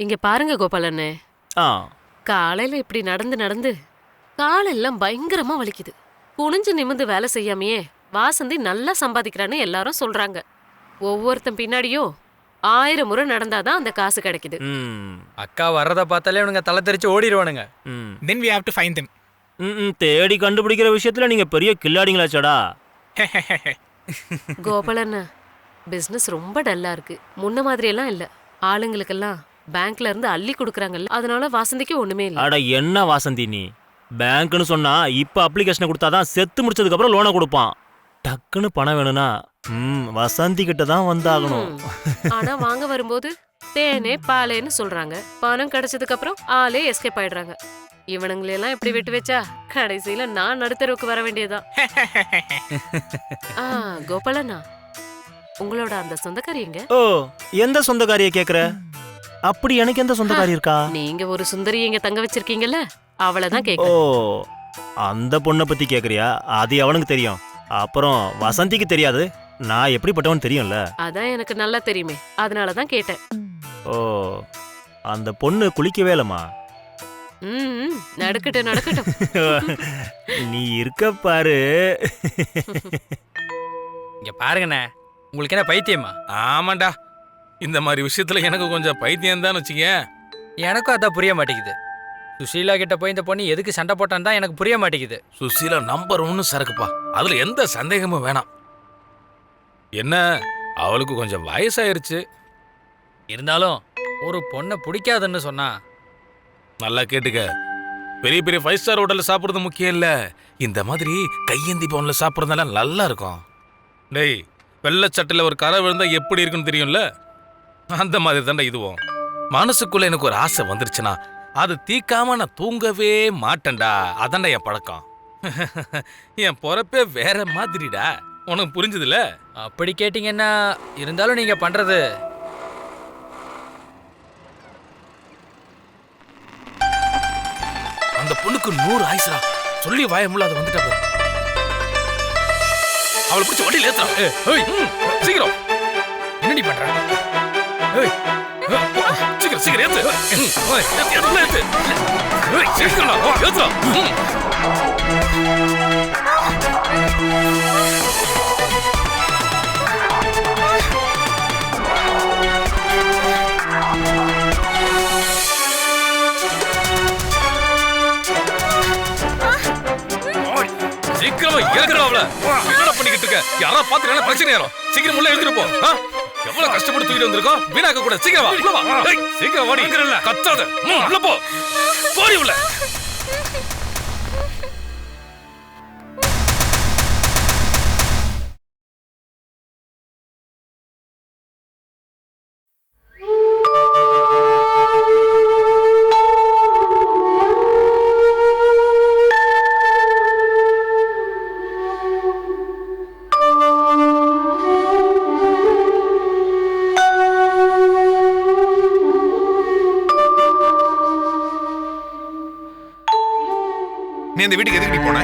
இங்க பாருங்க கோபாலண்ணே. ஆ. காலையில இப்படி நடந்து நடந்து காலெல்லாம் பயங்கரமா வலிக்குது. குனிஞ்சு நிமிந்து வேலை செய்யாமையே வாசந்தி நல்லா சம்பாதிக்கிறான்னு எல்லாரும் சொல்றாங்க. ஒவ்வொருத்தன் பின்னாடியும் ஆயிரம் முறை நடந்தாதான் அந்த காசு கிடைக்குது. ம். அக்கா வர்றத பார்த்தாலே இவனுங்க தலை தெரிச்சு ஓடிடுவானுங்க. ம். Then we have to find them hmm, hmm, தேடி கண்டுபிடிக்கிற விஷயத்துல நீங்க பெரிய கில்லாடிங்களாச்சடா கோபாலண்ணா பிசினஸ் ரொம்ப டல்லா இருக்கு. முன்ன மாதிரி எல்லாம் இல்ல. ஆளுங்களுக்கெல்லாம் பேங்க்ல இருந்து அள்ளி கொடுக்குறாங்கல்ல அதனால வாசந்திக்கு ஒண்ணுமே இல்ல. அட என்ன வாசந்தி நீ? பேங்க்னு சொன்னா இப்ப அப்ளிகேஷனை கொடுத்தாதான் செத்து முடிச்சதுக்கு அப்புறம் லோனை கொடுப்பான். டக்குன்னு பணம் வேணும்னா ம் வசந்தி கிட்ட தான் வந்தாகணும். ஆனா வாங்க வரும்போது தேனே பாலேன்னு சொல்றாங்க. பணம் கிடைச்சதுக்கு அப்புறம் ஆளே எஸ்கேப் ஆயிடுறாங்க. இவனுங்களெல்லாம் இப்படி விட்டு வச்சா? கடைசியில நான் நடுத்தருவுக்கு வர வேண்டியதுதான். ஆ கோபாலண்ணா உங்களோட அந்த சொந்தக்காரி எங்க? ஓ எந்த சொந்தக்காரிய கேக்குற? அப்படி எனக்கு எந்த சொந்தக்காரி இருக்கா? நீங்க ஒரு சுந்தரி இங்க தங்க வச்சிருக்கீங்கல்ல? அவளைதான் ஓ கேக்க அந்த பொண்ணை பத்தி கேக்குறியா? அது அவனுக்கு தெரியும். அப்புறம் வசந்திக்கு தெரியாது. நான் எப்படிப்பட்டவன் தெரியும்ல? அதான் எனக்கு நல்லா தெரியுமே. அதனாலதான் கேட்டேன். ஓ அந்த பொண்ணு குளிக்கவே இல்லம்மா? ம் ம், நடக்கட்டும் நடக்கட்டும். நீ இருக்க பாரு. இங்க பாருங்கண்ணே. உங்களுக்கு என்ன பைத்தியமா? ஆமாண்டா. இந்த மாதிரி விஷயத்துல எனக்கு கொஞ்சம் பைத்தியம் தான் வச்சுக்க எனக்கும் அதான் புரிய மாட்டேங்குது. சுஷீலா கிட்ட போய் இந்த பொண்ணு எதுக்கு சண்டை போட்டான்னு தான் எனக்கு புரிய மாட்டேங்குது. சுசீலா நம்பர் ஒன்னு சரக்குப்பா. அதுல எந்த சந்தேகமும் வேணாம். என்ன? அவளுக்கு கொஞ்சம் வயசாயிருச்சு. இருந்தாலும் ஒரு பொண்ணை பிடிக்காதுன்னு சொன்னா. நல்லா கேட்டுக்க. பெரிய பெரிய ஃபைவ் ஸ்டார் ஹோட்டல்ல சாப்பிடுறது முக்கியம் இல்ல. இந்த மாதிரி கையேந்தி பவுன்ல சாப்பிடுறதெல்லாம் நல்லா இருக்கும். டேய் வெள்ளச்சட்டில் ஒரு கரை விழுந்தா எப்படி இருக்குன்னு தெரியும்ல? அந்த மாதிரி தான்டா இதுவும். மனசுக்குள்ள எனக்கு ஒரு ஆசை வந்துருச்சுன்னா அது தீக்காம நான் தூங்கவே மாட்டேன்டா. அதான்டா என் பழக்கம். என் பொறப்பே வேற மாதிரிடா. உனக்கு புரிஞ்சுதுல அப்படி கேட்டிங்கன்னா இருந்தாலும் நீங்க பண்றது. அந்த பொண்ணுக்கு நூறு ஆயிசரா சொல்லி வாய முள்ள அது வந்துட்டா அவளை பிடிச்ச வண்டியில் ஏத்துறா ஏய், ஏய், ம், சீக்கிரம். என்னடி பண்ற? சீக்கிரம் சீக்கிரம் ஏத்து. ம், ஏய், ஏத்து, ஏத்து, ஏத்து. ஏய், சீக்கிரம் வா, ஏத்துடா. சீக்கிரமா ஏத்துடா என்னடா பண்ணிக்கிட்டு இருக்க? யாரா பாத்து பிரச்சனை யாரோ சீக்கிரம் உள்ள எழுதிருப்போம் போ. எவ்வளவு கஷ்டப்பட்டு தூக்கிட்டு வந்திருக்கோம் வீணாக்க கூட சீக்கிரம் வா. சீக்கிரம் வாடி. கத்தாத. உள்ள போ. போடி உள்ள. நீ அந்த வீட்டுக்கு எதுக்கு போன?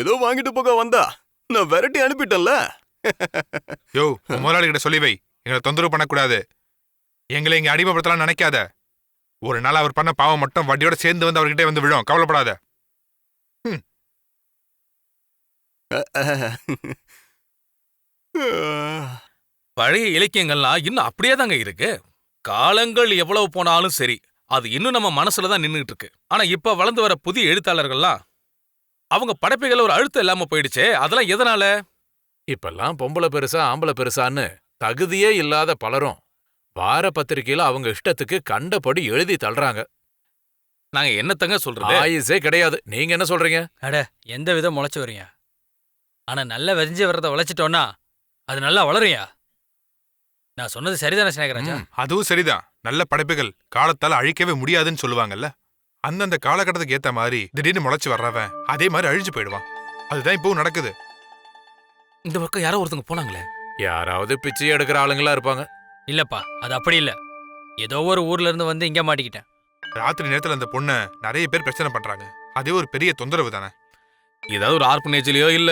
ஏதோ வாங்கிட்டு போக வந்தா. நான் விரட்டி அனுப்பிட்டேன்ல. யோ முதலாளி கிட்ட சொல்லி வை. எங்களை தொந்தரவு பண்ணக்கூடாது. எங்களை இங்க அடிமைப்படுத்தலாம் நினைக்காத. ஒரு நாள் அவர் பண்ண பாவம் மட்டும் வட்டியோட சேர்ந்து வந்து அவர்கிட்ட வந்து விழும். கவலைப்படாத. பழைய இலக்கியங்கள்லாம் இன்னும் அப்படியே தாங்க இருக்கு. காலங்கள் எவ்வளவு போனாலும் சரி அது இன்னும் நம்ம மனசுல தான் நின்னுட்டு இருக்கு ஆனா இப்ப வளர்ந்து வர புதிய எழுத்தாளர்கள்லாம் அவங்க படைப்புகள் ஒரு அழுத்தம் இல்லாம போயிடுச்சே அதெல்லாம் எதனால? இப்பெல்லாம் பொம்பளை பெருசா ஆம்பளை பெருசான்னு தகுதியே இல்லாத பலரும் வார பத்திரிக்கையில அவங்க இஷ்டத்துக்கு கண்டபடி எழுதி தள்ளுறாங்க. நாங்க என்னத்தங்க சொல்றது? ஆயுசே கிடையாது. நீங்க என்ன சொல்றீங்க? அட எந்த விதம் முளைச்சு வரீங்க ஆனா நல்லா விதைஞ்சு வர்றத உழைச்சிட்டோன்னா அது நல்லா வளரும்யா? நான் சொன்னது சரிதானே சினேகராஜா? அதுவும் சரிதான் நல்ல படைப்புகள். காலத்தால அழிக்கவே முடியாதுன்னு சொல்லுவாங்கல்ல. அந்தந்த காலகட்டத்துக்கு ஏத்த மாதிரி திடீர்னு முளைச்சு வர்றவன் அதே மாதிரி அழிஞ்சு போயிடுவான். அதுதான் இப்பவும் நடக்குது. இந்த பக்கம் யாரோ ஒருத்தங்க போனாங்களே? யாராவது பிச்சை எடுக்கிற ஆளுங்களா இருப்பாங்க. இல்லப்பா அது அப்படி இல்ல. ஏதோ ஒரு ஊர்ல இருந்து வந்து இங்க மாட்டிக்கிட்டேன். ராத்திரி நேரத்துல அந்த பொண்ணை நிறைய பேர் பிரச்சனை பண்றாங்க. அதே ஒரு பெரிய தொந்தரவு தானே. ஏதாவது ஒரு ஆர்பனேஜ்லயோ இல்ல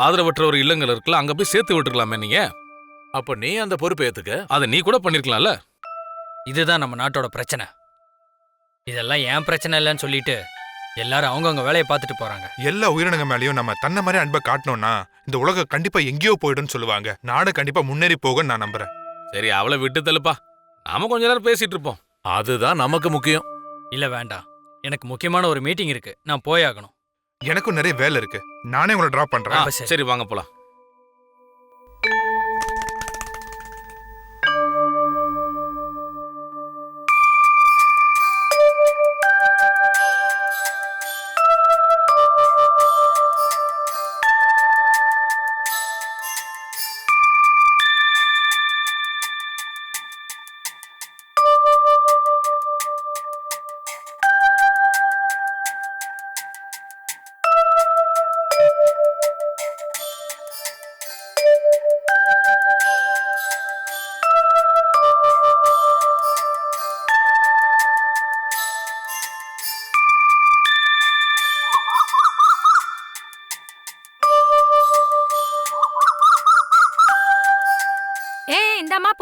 ஆதரவற்ற ஒரு இல்லங்கள் இருக்குல்ல அங்க போய் சேர்த்து விட்டுருக்கலாமே நீங்க? அப்ப நீ அந்த பொறுப்பை ஏத்துக்க? அதை நீ கூட பண்ணிருக்கலாம்ல. இதுதான் நம்ம நாட்டோட பிரச்சனை. இதெல்லாம் ஏன் பிரச்சனை இல்லைன்னு சொல்லிட்டு எல்லாரும் அவங்கவங்க வேலையை பார்த்துட்டு போறாங்க. எல்லா உயிரினங்க மேலயும் நம்ம தன்னை மாதிரி அன்பை காட்டணும்னா இந்த உலகம் கண்டிப்பா எங்கேயோ போயிடும்னு சொல்லுவாங்க. நாடு கண்டிப்பா முன்னேறி போகும்னு நான் நம்புறேன். சரி அவளை விட்டு தள்ளுப்பா. நாம கொஞ்ச நேரம் பேசிட்டு இருப்போம். அதுதான் நமக்கு முக்கியம். இல்ல வேண்டாம். எனக்கு முக்கியமான ஒரு மீட்டிங் இருக்கு. நான் போயாகணும் எனக்கும் நிறைய வேலை இருக்கு. நானே உங்களை டிராப் ஆ, பண்றேன். அப்ப சரி. சரி வாங்க போலாம்.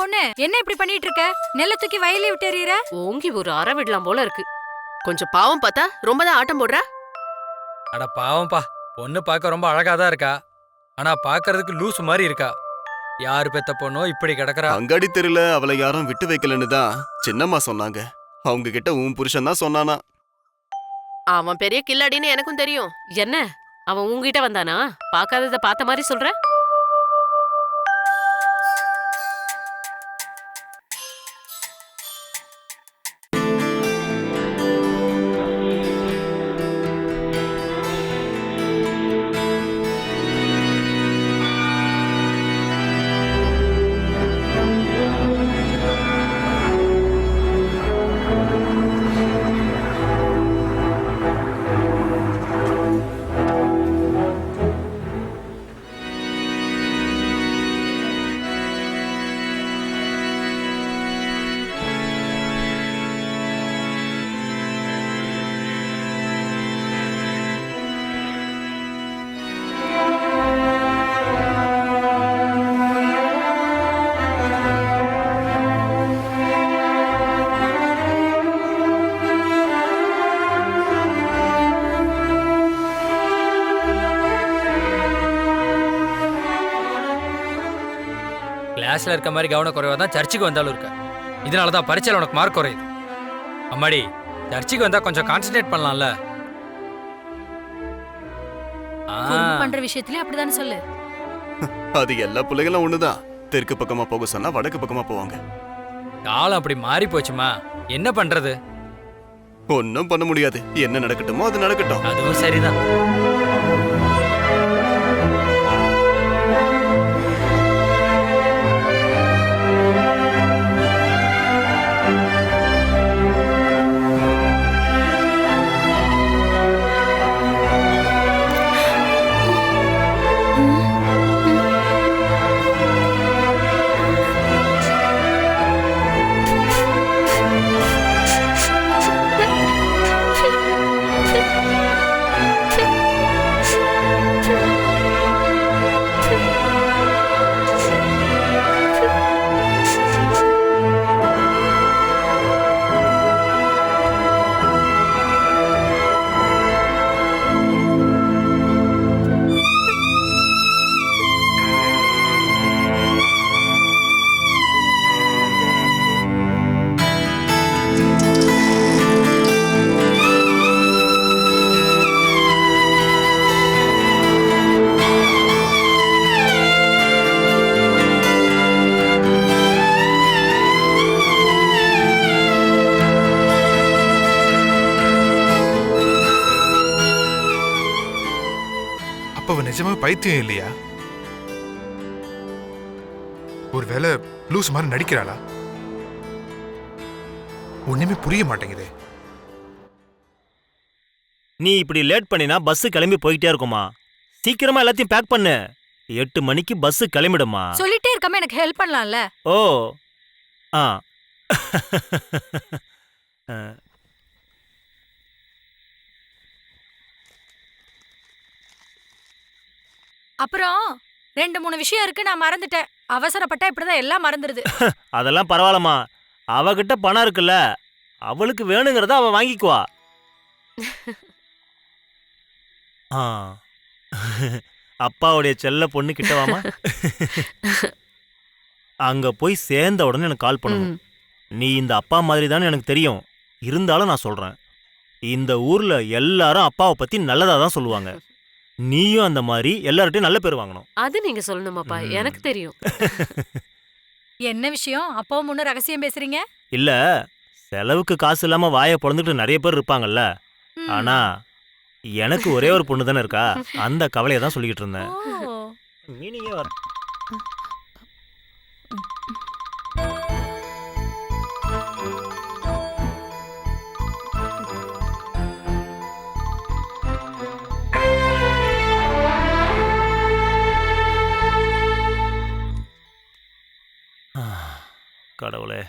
பொண்ணு என்ன இப்படி பண்ணிட்டு இருக்க நெல்ல தூக்கி வயலே விட்டு எறியற ஓங்கி ஒரு அற விடலாம் போல இருக்கு. கொஞ்சம் பாவம் பார்த்தா ரொம்ப தான் ஆட்டம் போடுறா? அட பாவம்பா பொண்ணு பார்க்க ரொம்ப அழகா தான் இருக்கா. ஆனா பார்க்கறதுக்கு லூஸ் மாதிரி இருக்கா. யாரு பெத்த பொண்ணோ இப்படி கிடக்குறா? அங்காடி தெருல அவளை யாரும் விட்டு வைக்கலன்னு தான் சின்னம்மா சொன்னாங்க. அவங்க கிட்ட உன் புருஷன் தான் சொன்னானா? அவன் பெரிய கில்லாடின்னு எனக்கும் தெரியும். என்ன? அவன் உங்ககிட்ட வந்தானா? பார்க்காதத பார்த்த மாதிரி சொல்ற? கிளாஸ்ல இருக்க மாதிரி கவன குறைவா தான் சர்ச்சுக்கு வந்தாலும் இருக்க. இதனால தான் பரீட்சையில் உனக்கு மார்க் குறையுது. அம்மாடி சர்ச்சுக்கு வந்தா கொஞ்சம் கான்சென்ட்ரேட் பண்ணலாம்ல. பண்ற விஷயத்துலயும் அப்படிதானே சொல்லு. அது எல்லா பிள்ளைகளும் ஒண்ணுதான். தெற்கு பக்கமா போக சொன்னா வடக்கு பக்கமா போவாங்க. காலம் அப்படி மாறி போச்சுமா? என்ன பண்றது? ஒன்னும் பண்ண முடியாது. என்ன நடக்கட்டுமோ அது நடக்கட்டும். அதுவும் சரிதான். பைத்தியம் இல்லையா? ஒருவேளை லூஸ் மாதிரி நடிக்கிறாளா? ஒண்ணுமே புரிய மாட்டேங்குதே. நீ இப்படி லேட் பண்ணினா பஸ் கிளம்பி போயிட்டே இருக்குமா? சீக்கிரமா எல்லாத்தையும் பேக் பண்ணு. எட்டு மணிக்கு பஸ் கிளம்பிடுமா? சொல்லிட்டே இருக்காம எனக்கு ஹெல்ப் பண்ணலாம்ல. ஓ. ஆ. அப்புறம் ரெண்டு மூணு விஷயம் இருக்கு நான் மறந்துட்டேன். அவசரப்பட்டா இப்படிதான் எல்லாம் மறந்துடுது அதெல்லாம் பரவாயில்லம்மா. அவகிட்ட பணம் இருக்குல்ல அவளுக்கு வேணுங்கிறத அவ வாங்கிக்குவா. ஆ. அப்பாவுடைய செல்ல பொண்ணு கிட்ட வாமா அங்க போய் சேர்ந்த உடனே எனக்கு கால் பண்ணணும். நீ இந்த அப்பா மாதிரி தான் எனக்கு தெரியும். இருந்தாலும் நான் சொல்றேன். இந்த ஊர்ல எல்லாரும் அப்பாவை பத்தி நல்லதா தான் சொல்லுவாங்க. நீயும் அந்த மாதிரி எல்லார்ட்டையும் நல்ல பேர் வாங்கணும். அது நீங்க சொல்லணுமாப்பா. எனக்கு தெரியும். என்ன விஷயம்? அப்பாவும் முன்ன ரகசியம் பேசுறீங்க? இல்ல. செலவுக்கு காசு இல்லாம வாயை பொழந்துட்டு நிறைய பேர் இருப்பாங்கல்ல. ஆனா எனக்கு ஒரே ஒரு பொண்ணு தானே இருக்கா? அந்த கவலையை தான் சொல்லிக்கிட்டு இருந்தேன். ஓ. மீனிங்கே கடவுளே.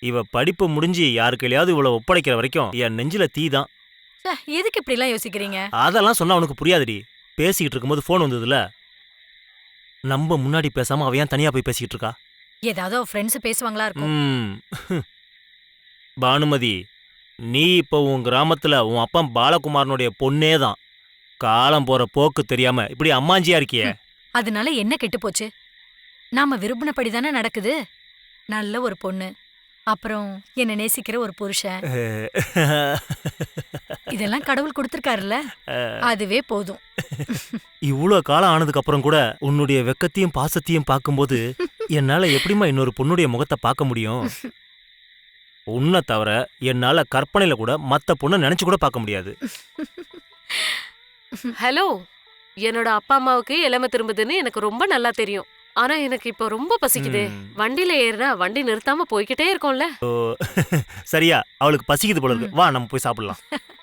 இவ படிப்பு முடிஞ்சு யாரு கையிலயாவது இவ்வளவு ஒப்படைக்கிற வரைக்கும் என் நெஞ்சில தீ தான். ச்சே, எதுக்கு இப்படி எல்லாம் யோசிக்கிறீங்க? அதெல்லாம் சொன்னா உனக்கு புரியாதுடி. பேசிக்கிட்டு இருக்கும்போது ஃபோன் வந்ததுல. நம்ம முன்னாடி பேசாம அவ ஏன் தனியா போய் பேசிக்கிட்டு இருக்கா? ஏதாவது ஃப்ரெண்ட்ஸ் பேசுவாங்களா இருக்கும். ம். பானுமதி நீ இப்போ உன் கிராமத்துல உன் அப்பா பாலகுமாரனுடைய பொண்ணே தான். காலம் போற போக்கு தெரியாம இப்படி அம்மாஞ்சியா இருக்கியே. அதனால என்ன கெட்டு போச்சு? நாம விரும்பினபடி தானே நடக்குது? நல்ல ஒரு பொண்ணு. அப்புறம் என்ன நேசிக்கிற ஒரு புருஷன். இதெல்லாம் கடவுள் கொடுத்திருக்காருல்ல. அதுவே போதும். இவ்வளோ காலம் ஆனதுக்கு அப்புறம் கூட உன்னுடைய வெக்கத்தையும் பாசத்தையும் பார்க்கும்போது என்னால எப்படிம்மா இன்னொரு பொண்ணுடைய முகத்தை பார்க்க முடியும்? உன்னை தவிர என்னால கற்பனையில கூட மத்த பொண்ணை நினைச்சு கூட பார்க்க முடியாது. ஹலோ என்னோட அப்பா அம்மாவுக்கு இளமை திரும்புதுன்னு எனக்கு ரொம்ப நல்லா தெரியும். ஆனா எனக்கு இப்போ ரொம்ப பசிக்குதே. வண்டியில ஏறினா வண்டி நிறுத்தாம போய்கிட்டே இருக்கோம்ல. சரியா அவளுக்கு பசிக்குது போல இருக்கு. வா நம்ம போய் சாப்பிடலாம்.